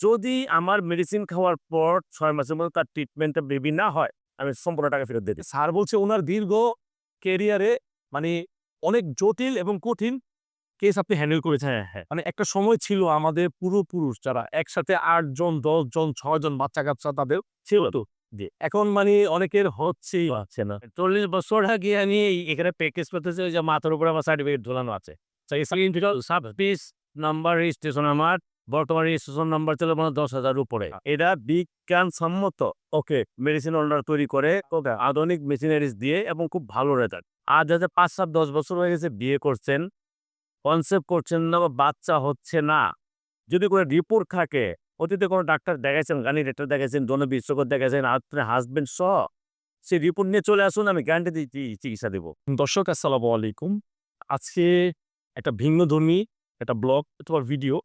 যদি আমার মেডিসিন খাওয়ার পর ছয় মাসের মধ্যে তার ট্রিটমেন্টটা বেবি না হয়, আমি সম্পূর্ণ টাকা ফেরত দিই। স্যার বলছে ওনার দীর্ঘ কেরিয়ারে মানে অনেক জটিল এবং কঠিন কেস আপনি হ্যান্ডেল করেছেন। হ্যাঁ, হ্যাঁ। মানে একটা সময় ছিল আমাদের পূর্বপুরুষ যারা একসাথে ৮ জন, ১০ জন, ৬ বাচ্চা-কাচ্চা তাদের ছিল তো। জি। এখন মানে অনেকের হচ্ছেই আছে না। ৪০ বছর আগে আমি এখানে প্র্যাকটিস করতেছি যে মাথার উপরে আমার সার্টিফিকেট ঝোলানো আছে। পিস নাম্বার রেজিস্ট্রেশন আমার বর্তমান রেজিস্ট্রেশন নাম্বার ছিল মনে হয় ১০,০০০ উপরে। এটা বিজ্ঞানসম্মত ওকে মেডিসিন হোল্ডার তৈরি করে আধুনিক মেশিনারিজ দিয়ে এবং খুব ভালো রেজাল্ট। আর যাতে ৫, ৭, ১০ বছর হয়ে গেছে বিয়ে করছেন, কনসেপ্ট করছেন না বা বাচ্চা হচ্ছে না। যদি কোনো রিপোর্ট থাকে, অতীতে কোনো ডাক্তার দেখাইছেন, গানি ডাক্তার দেখাইছেন, জনবি বিশেষজ্ঞ দেখাইছেন, আপনার হাসব্যান্ড সহ সেই রিপোর্ট নিয়ে চলে আসুন আমি গ্যারান্টি দিয়ে চিকিৎসা দেব। দর্শক আসসালামু আলাইকুম। আজকে একটা ভিন্নধর্মী একটা ব্লগ অথবা ভিডিও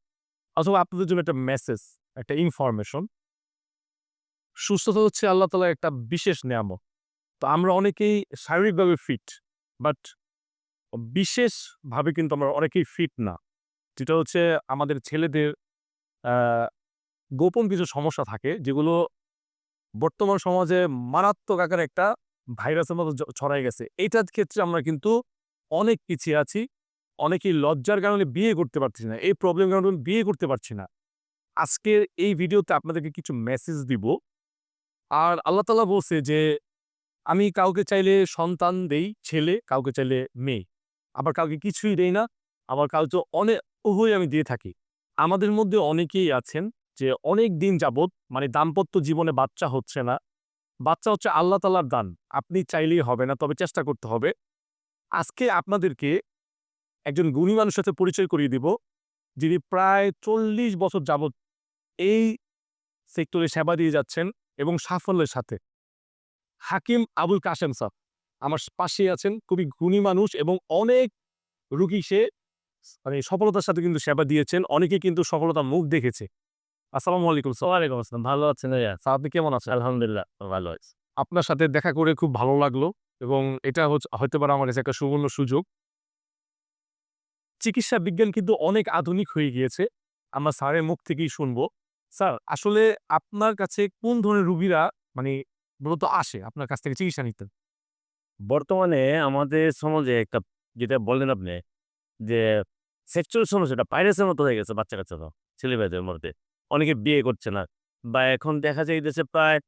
অথবা আপনাদের জন্য একটা মেসেজ, একটা ইনফরমেশন। সুস্থতা হচ্ছে আল্লাহ তাআলার একটা বিশেষ নেয়ামত। তো আমরা অনেকেই শারীরিকভাবে ফিট বাট বিশেষভাবে কিন্তু আমরা অনেকেই ফিট না। যেটা হচ্ছে আমাদের ছেলেদের গোপন কিছু সমস্যা থাকে যেগুলো বর্তমান সমাজে মারাত্মক আকারে একটা ভাইরাসের মতো জ ছড়ায় গেছে। এইটার ক্ষেত্রে আমরা কিন্তু অনেক পিছিয়ে আছি। অনেকেই লজ্জার কারণে বিয়ে করতে পারছি না। এই প্রবলেমের কারণে বিয়ে করতে পারছি না। আজকের এই ভিডিওতে আপনাদেরকে কিছু মেসেজ দিব। আর আল্লাহ তাআলা বলছে যে, "আমি কাউকে চাইলে সন্তান দেই ছেলে, কাউকে চাইলে মেয়ে। আবার কাউকে কিছুই দেই না। আবার কাউকে অনেক উভয়ই আমি দিয়ে থাকি।" আমাদের মধ্যে অনেকেই আছেন যে অনেক দিন যাবৎ মানে দাম্পত্য জীবনে বাচ্চা হচ্ছে না। বাচ্চা হচ্ছে আল্লাহ তাআলার দান। আপনি চাইলেই হবে না, তবে চেষ্টা করতে হবে। আজকে আপনাদেরকে একজন গুণী মানুষের সাথে পরিচয় করিয়ে দিব, যিনি প্রায় ৪০ বছর যাবৎ এই সেক্টরে সেবা দিয়ে যাচ্ছেন এবং সাফল্যের সাথে। হাকিম আবুল কাশেম স্যার আমার পাশে আছেন। খুবই গুণী মানুষ এবং অনেক রুগী সে মানে সফলতার সাথে কিন্তু সেবা দিয়েছেন। অনেকে কিন্তু সফলতার মুখ দেখেছে। আসসালামু আলাইকুম স্যার। ওয়ালাইকুম আসসালাম। ভালো আছেন? স্যার আপনি কেমন আছেন? আলহামদুলিল্লাহ ভালো আছি। আপনার সাথে দেখা করে খুব ভালো লাগল এবং এটা হচ্ছে হতে পারে আমার কাছে একটা সুবর্ণ সুযোগ। চিকিৎসা বিজ্ঞান কিন্তু অনেক আধুনিক হয়ে গিয়েছে। আমরা স্যারের মুখ থেকেই শুনব। স্যার আসলে আপনার কাছে কোন ধরনের রুগীরা মানে মূলত আসে আপনার কাছ থেকে চিকিৎসা নিতে? বর্তমানে আমাদের সমাজে একটা যেটা বললেন আপনি যে সেক্সুয়াল সমস্যাটা ভাইরাসের মতো হয়ে গেছে বাচ্চা-কাচ্চারা, ছেলে-মেয়েদের মধ্যে। অনেকে বিয়ে করছে না। বা এখন দেখা যায় দেশে প্রায়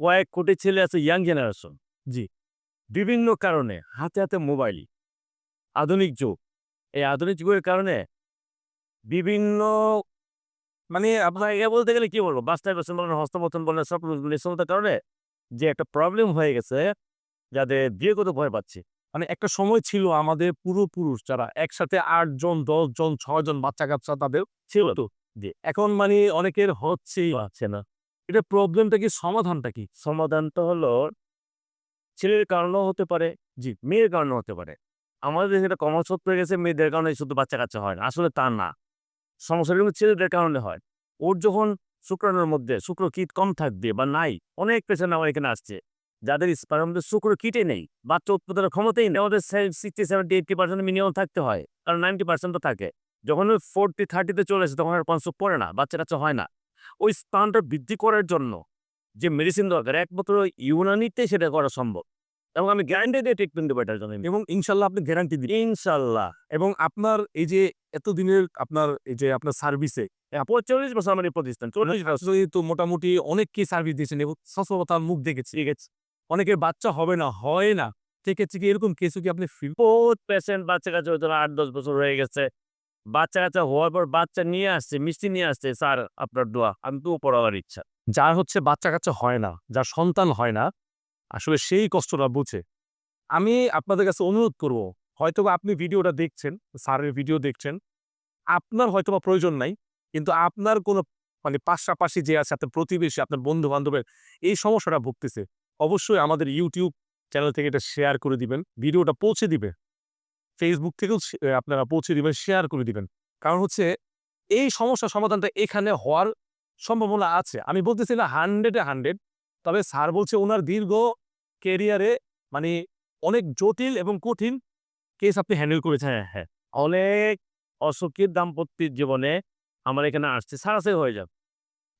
কয়েক কোটি ছেলে আছে ইয়াং জেনারেশন। জি। বিভিন্ন কারণে হাতে, হাতে মোবাইল। আধুনিক যুগ। এই আধুনিক যুগের কারণে বিভিন্ন মানে আপনার ইয়ে বলতে গেলে কি বলব? বাস্তবায়ন বলেন, হস্তমৈথুন বলেন, সব নিঃসঙ্গতার কারণে যে একটা প্রবলেম হয়ে গেছে যাদের বিয়ে করতে ভয় পাচ্ছে। মানে একটা সময় ছিল আমাদের পূর্বপুরুষ যারা একসাথে ৮ জন, ১০ জন, ৬ জন বাচ্চা-কাচ্চা তাদের ছিল তো। জি। এখন মানে অনেকের হচ্ছেই আছে না। এটা প্রবলেমটা কি সমাধানটা কি? সমাধানটা হলো ছেলের কারণেও হতে পারে, জি, মেয়ের কারণেও হতে পারে। আমাদের দেশে একটা কমন সত্য হয়ে গেছে মেয়েদের কারণে শুধু বাচ্চা-কাচ্চা হয় না। আসলে তা না। সমস্যাটা কিন্তু ছেলেদের কারণে হয়। ওর যখন শুক্রাণুর মধ্যে শুক্রকিট কম থাকবে বা নাই, অনেক পেশেন্ট আমার এখানে আসছে। যাদের স্পার্মের মধ্যে শুক্রকিটই নেই, বাচ্চা উৎপাদনের ক্ষমতাই নেই। আমাদের সে 60, 70, 80% মিনিমাম থাকতে হয়। কারণ 90% তো থাকে। যখন ওই 40, 30 তে চলে আসে তখন আর কনসেপ্ট পড়ে না, বাচ্চা-কাচ্চা হয় না। ওই স্পামটা বৃদ্ধি করার জন্য যে মেডিসিন দরকার একমাত্র ইউনানিতে সেটা করা সম্ভব। এবং আমি গ্যারান্টি দিয়ে ট্রিটমেন্ট দেবো এটার জন্য। এবং ইনশাআল্লাহ আপনি গ্যারান্টি দিন। ইনশাআল্লাহ। এবং আপনার এই যে এতদিনের আপনার এই যে আপনার সার্ভিসে হ্যাঁ, ৪৫ বছর আমার এই প্রতিষ্ঠান। ৪০ বছর। তো মোটামুটি অনেককেই সার্ভিস দিয়েছেন এবং সফলতার মুখ দেখেছি। ঠিক আছে। অনেকের বাচ্চা হবে না, হয় না। সেক্ষেত্রে কি এরকম কেসও কি আপনি বহুত পেশেন্ট বাচ্চা-কাচ্চা হয়তো ৮-১০ বছর হয়ে গেছে। বাচ্চা-কাচ্চা হওয়ার পর বাচ্চা নিয়ে আসছে, মিষ্টি নিয়ে আসছে, "স্যার আপনার দোয়া, আমি তো পড়াবার ইচ্ছা।" যার হচ্ছে বাচ্চা-কাচ্চা হয় না, যার সন্তান হয় না, আসলে সেই কষ্টটা বুঝে। আমি আপনাদের কাছে অনুরোধ করব, হয়তোবা আপনি ভিডিওটা দেখছেন, স্যারের ভিডিও দেখছেন। আপনার হয়তোবা প্রয়োজন নাই। কিন্তু আপনার কোনো মানে পাশাপাশি যে আছে আপনার প্রতিবেশী, আপনার বন্ধু-বান্ধবের এই সমস্যাটা ভুগতেছে। অবশ্যই আমাদের ইউটিউব চ্যানেল থেকে এটা শেয়ার করে দিবেন। ভিডিওটা পৌঁছে দিবে। ফেসবুক থেকেও আপনারা পৌঁছে দিবেন, শেয়ার করে দিবেন। কারণ হচ্ছে এই সমস্যার সমাধানটা এখানে হওয়ার সম্ভাবনা আছে। আমি বলতেছি না 100 এ 100 তবে স্যার বলছে ওনার দীর্ঘ কেরিয়ারে মানে অনেক জটিল এবং কঠিন কেস আপনি হ্যান্ডেল করেছেন। হ্যাঁ, হ্যাঁ। অনেক অসুখীর দাম্পত্যের জীবনে আমার এখানে আসছে, সারাসারি হয়ে যাবে।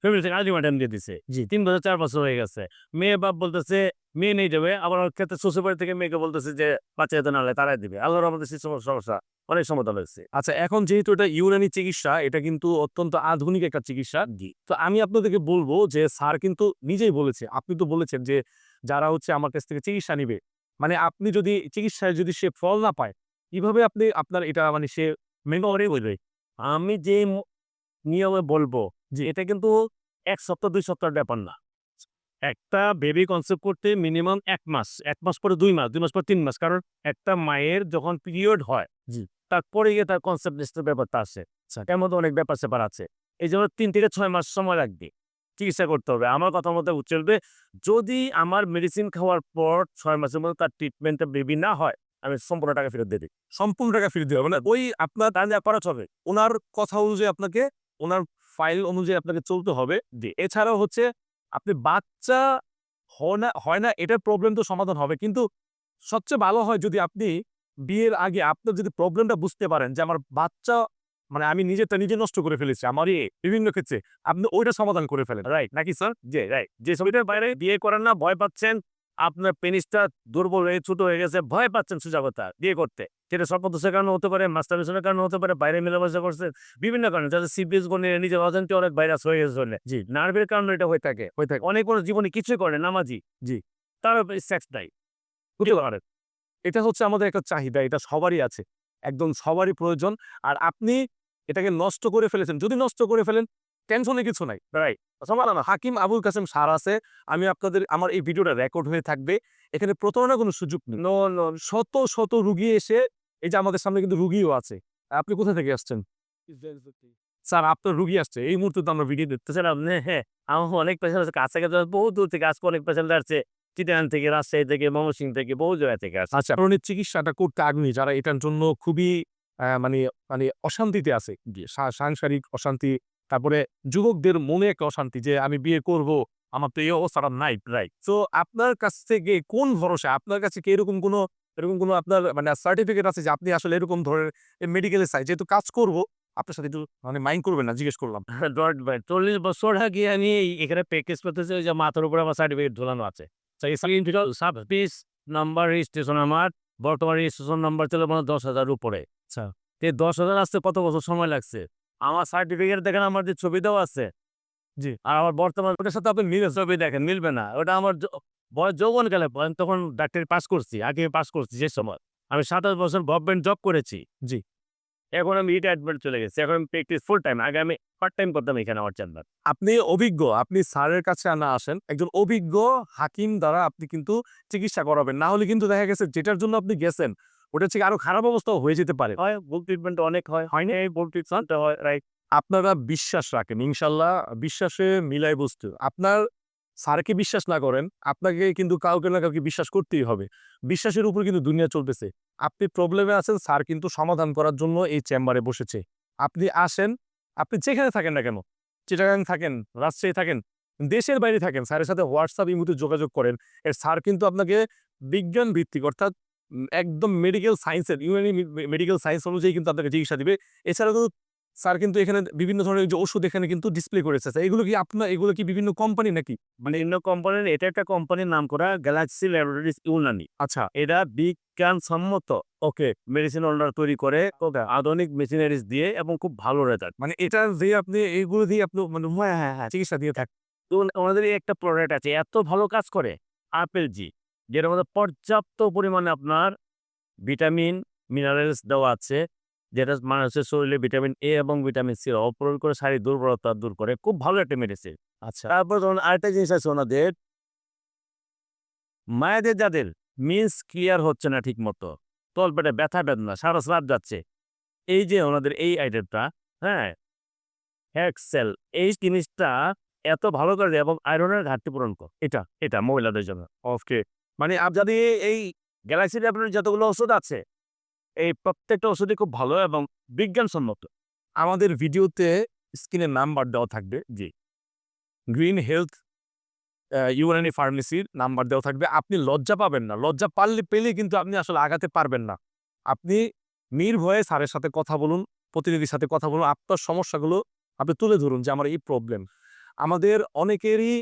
ফ্যামিলি থেকে আলটিমেটাম দিয়ে দিছে জি তিন বছর চার বছর হয়ে গেছে মেয়ে বাপ বলতেছে মেয়ে নিয়ে যাবে। আবার ক্ষেত্রে শ্বশুর বাড়ি থেকে মেয়েকে বলতেছে যে বাচ্চা যেতে নাহলে তারাই দিবে। আল্লাহর আমাদের সমস্যা অনেক সমাধান হয়েছে। আচ্ছা এখন যেহেতু এটা ইউনানি চিকিৎসা এটা কিন্তু অত্যন্ত আধুনিক একটা চিকিৎসা। তো আমি আপনাদেরকে বলব যে স্যার কিন্তু নিজেই বলেছে আপনি তো বলেছেন যে যারা হচ্ছে আমার কাছ থেকে চিকিৎসা নিবে। মানে আপনি যদি চিকিৎসায় যদি সে ফল না পায় কীভাবে আপনি আপনার এটা মানে সে মেমোরি বলবে আমি যে নিয়মে বলব যে এটা কিন্তু এক সপ্তাহ দুই সপ্তাহের ব্যাপার না। একটা বেবি কনসেপ্ট করতে মিনিমাম এক মাস এক মাস পরে দুই মাস দুই মাস পর তিন মাস। কারণ একটা মায়ের যখন পিরিয়ড হয় জি। তারপরে গিয়ে তার কনসেপ্ট ব্যাপারটা আসে। আচ্ছা। এর মধ্যে অনেক ব্যাপার স্যাপার আছে। এই জন্য তিন থেকে ছয় মাস সময় লাগবে। চিকিৎসা করতে হবে। আমার কথা মতো চলবে যদি আমার মেডিসিন খাওয়ার পর ছয় মাসের মধ্যে তার ট্রিটমেন্টটা বেবি না হয় আমি সম্পূর্ণ টাকা ফেরত দিয়ে দিই। সম্পূর্ণ টাকা ফেরত দিতে হবে না ওই আপনার তাহলে খরচ হবে। ওনার কথা অনুযায়ী আপনাকে ওনার ফাইল অনুযায়ী আপনাকে চলতে হবে। এছাড়াও হচ্ছে আপনি বাচ্চা হয় না হয় না, এটার প্রবলেম তো সমাধান হবে। কিন্তু সবচেয়ে ভালো হয় যদি আপনি বিয়ের আগে আপনার যদি প্রবলেমটা বুঝতে পারেন যে আমার বাচ্চা মানে আমি নিজেরটা নিজে নষ্ট করে ফেলেছি, আমার এ বিভিন্ন ক্ষেত্রে, আপনি ওইটা সমাধান করে ফেলেন। রাইট নাকি স্যার যে রাইট যে ছবিটার বাইরে বিয়ে করেন না, ভয় পাচ্ছেন আপনার পেনিসটা দুর্বল হয়ে ছোট হয়ে গেছে ভয় পাচ্ছেন সুজাগতা বিয়ে করতে। সেটা সর্বদোষের কারণে হতে পারে মাস্টারবেশনের কারণে হতে পারে বাইরে মেলামেশা করছে বিভিন্ন কারণে। যাদের সিবিএস গণে নিজের অজান্তে অনেক ভাইরাস হয়ে গেছে জন্য জি। নার্ভের কারণে এটা হয়ে থাকে। হয়ে থাকে। অনেক কোনো জীবনে কিছুই করে নামাজি। জি। তার সেক্স নাই এটা হচ্ছে আমাদের একটা চাহিদা এটা সবারই আছে। একদম সবারই প্রয়োজন। আর আপনি এটাকে নষ্ট করে ফেলেছেন। যদি নষ্ট করে ফেলেন টেনশনে কিছু নাই রাইট সমাধান হাকিম আবুল কাসেম সার আছে আমি আপনাদের আমার এই ভিডিওটা রেকর্ড হয়ে থাকবে। এখানে প্রতারণার কোনো সুযোগ নেই। শত শত রুগী এসে এই যে আমাদের সামনে কিন্তু রুগীও আছে। আপনি কোথা থেকে আসছেন? স্যার আপনার রুগী আসছে। এই মুহূর্তে তো আমরা ভিডিও তো আপনি হ্যাঁ আমার অনেক পেশেন্ট আছে কাছে কাছে বহু দূর থেকে আজকে অনেক পেশেন্ট আসছে। চিটাগাং থেকে রাজশাহী থেকে ময়মনসিং থেকে বহু জায়গা থেকে আসছে। আচ্ছা ধরনের চিকিৎসাটা করতে আগ্রহী যারা এটার জন্য খুবই মানে মানে অশান্তিতে আছে। সাংসারিক অশান্তি তারপরে যুবকদের মনে একটা অশান্তি যে আমি বিয়ে করব আমার তো এই অবস্থাটা নাই রাইট তো আপনার কাছ থেকে কোন ভরসা? আপনার কাছে কি এরকম কোনো এরকম কোনো আপনার মানে সার্টিফিকেট আছে যে আপনি আসলে এরকম ধরনের মেডিকেলের সাইড যেহেতু কাজ করব আপনার সাথে একটু মানে মাইন্ড করবেন না জিজ্ঞেস করলাম? ডট বাই চল্লিশ বছর আগে আমি এই- এখানে পেতেছি ওই যে মাথার উপরে আমার সার্টিফিকেট ঝোলানো আছে। সাব নাম্বার রেজিস্ট্রেশন আমার বর্তমান রেজিস্ট্রেশন নাম্বার ছিল মানে দশ হাজার উপরে। আচ্ছা। দশ হাজার আসতে কত বছর সময় লাগছে? আমার সার্টিফিকেট দেখেন, আমার যে ছবিটাও আছে। জি। আর আমার বর্তমান ওটার সাথে আপনি মিলে ছবি দেখেন, মিলবে না। ওটা আমার বয়স যৌবন গেলে তখন ডাক্তারি পাস করছি, আগে পাস করছি যে সময়। আমি সাতাশ বছর গভর্নমেন্ট জব করেছি। জি। এখন আমি রিটায়ারমেন্ট চলে গেছি। এখন প্র্যাকটিস ফুল টাইম আগে আমি পার্ট টাইম করতাম এখানে আমার চেম্বার আপনি অভিজ্ঞ, আপনি স্যারের কাছে না আসেন, একজন অভিজ্ঞ হাকিম দ্বারা আপনি কিন্তু চিকিৎসা করাবেন। না হলে কিন্তু দেখা গেছে যেটার জন্য আপনি গেছেন ওটা থেকে আরও খারাপ অবস্থাও হয়ে যেতে পারে। হয় ট্রিটমেন্ট অনেক হয়। হয় না এই ট্রিটমেন্ট হয় রাইট আপনারা বিশ্বাস রাখেন ইনশাল্লাহ বিশ্বাসে মিলাই বস্তু। আপনার স্যারকে বিশ্বাস না করেন আপনাকে কিন্তু কাউকে না কাউকে বিশ্বাস করতেই হবে। বিশ্বাসের উপর কিন্তু দুনিয়া চলতেছে। আপনি প্রবলেমে আছেন স্যার কিন্তু সমাধান করার জন্য এই চেম্বারে বসেছে। আপনি আসেন আপনি যেখানে থাকেন না কেন চিটাগাং থাকেন রাজশাহী থাকেন দেশের বাইরে থাকেন স্যারের সাথে হোয়াটসঅ্যাপ ইমুতে যোগাযোগ করেন এর স্যার কিন্তু আপনাকে বিজ্ঞান ভিত্তিক অর্থাৎ একদম মেডিকেল সায়েন্সের ইউনানি মেডিকেল সায়েন্স অনুযায়ী কিন্তু আপনাকে চিকিৎসা দিবে। এছাড়া কিন্তু স্যার কিন্তু এখানে বিভিন্ন ধরনের যে ওষুধ এখানে কিন্তু ডিসপ্লে করেছে। স্যার এগুলো কি আপনার এগুলো কি বিভিন্ন কোম্পানি নাকি? মানে অন্য কোম্পানির এটা একটা কোম্পানির নাম করা গ্যালাক্সি ল্যাবরেটরিজ ইউনানি আচ্ছা। এটা বিজ্ঞানসম্মত ওকে মেডিসিন অর্ডার তৈরি করে আধুনিক মেশিনারিজ দিয়ে এবং খুব ভালো রেজাল্ট মানে এটা দিয়ে আপনি এইগুলো দিয়ে আপনি মানে হ্যাঁ হ্যাঁ হ্যাঁ চিকিৎসা দিয়ে থাকেন তো ওনাদের একটা প্রোডাক্ট আছে এত ভালো কাজ করে আপেল জি যেটার মধ্যে পর্যাপ্ত পরিমাণে আপনার ভিটামিন মিনারেলস দেওয়া আছে যেটা মানুষের শরীরে ভিটামিন এ এবং ভিটামিন সি পূরণ করে শারীরিক দুর্বলতা দূর করে। খুব ভালো একটা মেডিসিন আচ্ছা। তারপর ধরুন আরেকটা জিনিস আছে ওনাদের। মায়েদের যাদের মিন্স ক্লিয়ার হচ্ছে না ঠিক মতো তলপেটে ব্যথা বেদনা সারা স্রাব যাচ্ছে এই যে ওনাদের এই আইটেমটা হ্যাঁ হেক্সেল এই জিনিসটা এত ভালো করে দেয় এবং আয়রনের ঘাটতি পূরণ করে এটা এটা মহিলাদের জন্য। ওকে মানে আপ যদি এই গ্যালাক্সির আপনার যতগুলো ওষুধ আছে এই প্রত্যেকটা ওষুধই খুব ভালো এবং বিজ্ঞানসম্মত। আমাদের ভিডিওতে স্ক্রিনের নাম্বার দেওয়া থাকবে। জি। গ্রিন হেলথ ইউনানি ফার্মেসির নাম্বার দেওয়া থাকবে। আপনি লজ্জা পাবেন না। লজ্জা পারলে পেলে কিন্তু আপনি আসলে আগাতে পারবেন না। আপনি নির্ভয়ে স্যারের সাথে কথা বলুন প্রতিনিধির সাথে কথা বলুন। আপনার সমস্যাগুলো আপনি তুলে ধরুন যে আমার এই প্রবলেম আমাদের অনেকেরই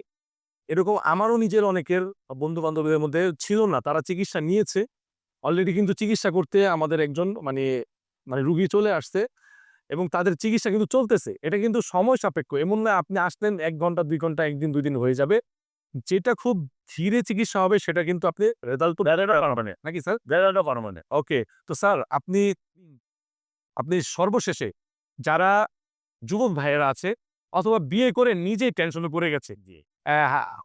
এরকম আমারও নিজের অনেকের বন্ধু বান্ধবদের মধ্যে ছিল না তারা চিকিৎসা নিয়েছে। অলরেডি কিন্তু চিকিৎসা করতে আমাদের একজন মানে মানে রুগী চলে আসছে এবং তাদের চিকিৎসা কিন্তু চলতেছে। এটা কিন্তু সময় সাপেক্ষ। এমন না আপনি আসলেন এক ঘণ্টা দুই ঘণ্টা একদিন দুই দিন হয়ে যাবে। যেটা খুব ধীরে চিকিৎসা হবে সেটা কিন্তু আপনি রেজাল্ট নাকি স্যার? রেজাল্টও পারমানেন্ট ওকে তো স্যার আপনি আপনি সর্বশেষে যারা যুবক ভাইয়েরা আছে অথবা বিয়ে করে নিজেই টেনশনে পড়ে গেছে।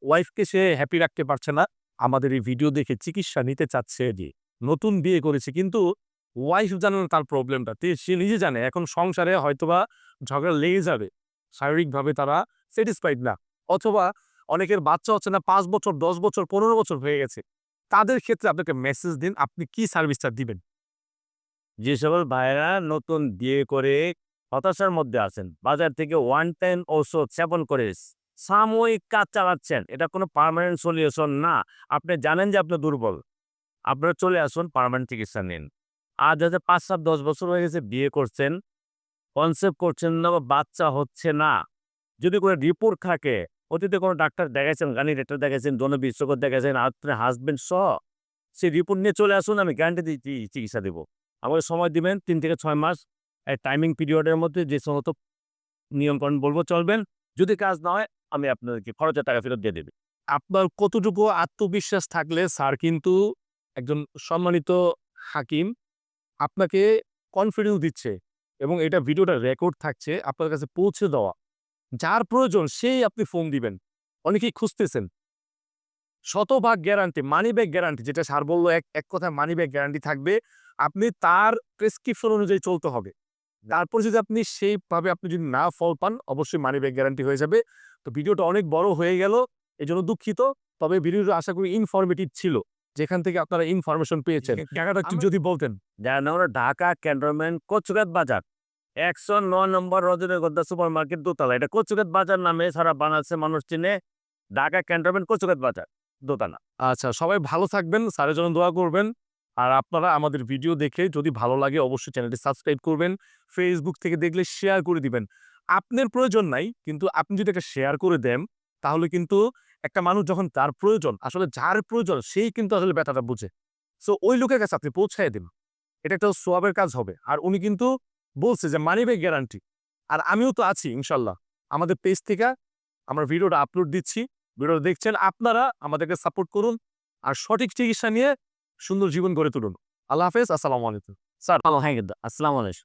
ওয়াইফকে সে হ্যাপি রাখতে পারছে না। আমাদের এই ভিডিও দেখে চিকিৎসা নিতে চাচ্ছে। যে নতুন বিয়ে করেছে। কিন্তু ওয়াইফ জানে না তার প্রবলেমটা সে নিজে জানে এখন সংসারে হয়তোবা ঝগড়া লেগে যাবে। শারীরিকভাবে তারা স্যাটিসফাইড না। অথবা অনেকের বাচ্চা হচ্ছে না পাঁচ বছর দশ বছর পনেরো বছর হয়ে গেছে। তাদের ক্ষেত্রে আপনাকে মেসেজ দিন আপনি কি সার্ভিসটা দিবেন? যেসব ভাইরা নতুন বিয়ে করে হতাশার মধ্যে আছেন। বাজার থেকে ওয়ান টাইম ঔষধ সেবন করে সাময়িক কাজ চালাচ্ছেন। এটা কোনো পার্মানেন্ট সলিউশন না। আপনি জানেন যে আপনি দুর্বল। আপনারা চলে আসুন পার্মানেন্ট চিকিৎসা নিন। আজ যাতে পাঁচ সাত দশ বছর হয়ে গেছে বিয়ে করছেন কনসেপ্ট করছেন না বা বাচ্চা হচ্ছে না। যদি কোনো রিপোর্ট থাকে, অতীতে কোনো ডাক্তার দেখাইছেন, গানি ডাক্তার দেখাইছেন জন বিশ্বকর দেখাইছেন, আপনার হাজবেন্ড সহ, সেই রিপোর্ট নিয়ে চলে আসুন, আমি গ্যারান্টি চিকিৎসা দেবো। আমাকে সময় দিবেন, তিন থেকে ছয় মাস টাইমিং পিরিয়ডের মধ্যে যে সমস্ত নিয়মকানুন বলব চলবেন, যদি কাজ না হয়, আমি আপনাদেরকে খরচের টাকা ফেরত দিয়ে দেবে। আপনার কতটুকু আত্মবিশ্বাস থাকলে স্যার কিন্তু একজন সম্মানিত হাকিম আপনাকে কনফিডেন্স দিচ্ছে এবং এটা ভিডিওটা রেকর্ড থাকছে আপনার কাছে পৌঁছে দেওয়া। যার প্রয়োজন সেই আপনি ফোন দিবেন। অনেকেই খুঁজতেছেন। শতভাগ গ্যারান্টি মানি ব্যাগ গ্যারান্টি যেটা স্যার বলল, এক এক কথায় মানি ব্যাগ গ্যারান্টি থাকবে, আপনি তার প্রেসক্রিপশন অনুযায়ী চলতে হবে। তারপর যদি আপনি সেইভাবে আপনি যদি না ফল পান অবশ্যই মানি ব্যাগ গ্যারান্টি হয়ে যাবে। তো ভিডিওটা অনেক বড় হয়ে গেল এই জন্য দুঃখিত। তবে ভিডিওটা আশা করি ইনফরমেটিভ ছিল যেখান থেকে আপনারা ইনফরমেশন পেয়েছেন। জায়গাটা একটু যদি বলতেন। যার নাম ঢাকা ক্যান্টনমেন্ট কচুগাত বাজার একশো ন নম্বর রজনী গদ্দা সুপার মার্কেট দোতলা। এটা কচুগাত বাজার নামে সারা বাংলাদেশের মানুষ চিনে ঢাকা ক্যান্টনমেন্ট কচুগাত বাজার দোতলা। আচ্ছা সবাই ভালো থাকবেন স্যারের জন্য দোয়া করবেন। আর আপনারা আমাদের ভিডিও দেখে যদি ভালো লাগে অবশ্যই চ্যানেলটি সাবস্ক্রাইব করবেন ফেসবুক থেকে দেখলে শেয়ার করে দিবেন। আপনার প্রয়োজন নাই, কিন্তু আপনি যদি একটা শেয়ার করে দেন, তাহলে কিন্তু একটা মানুষ যখন তার প্রয়োজন, আসলে যার প্রয়োজন, সেই কিন্তু আসলে ব্যথাটা বুঝে। সো ওই লোকের কাছে আপনি পৌঁছায় দিন। এটা একটা সোয়াবের কাজ হবে। আর উনি কিন্তু বলছে যে, মানি ব্যাগ গ্যারান্টি আর আমিও তো আছি, ইনশাল্লাহ। আমাদের পেজ থেকে আমরা ভিডিওটা আপলোড দিচ্ছি। ভিডিও দেখছেন, আপনারা আমাদেরকে সাপোর্ট করুন। আর সঠিক চিকিৎসা নিয়ে সুন্দর জীবন গড়ে তুলুন। আল্লাহ হাফেজ আসসালামু আলাইকুম। স্যার আসসালামু আলাইকুম।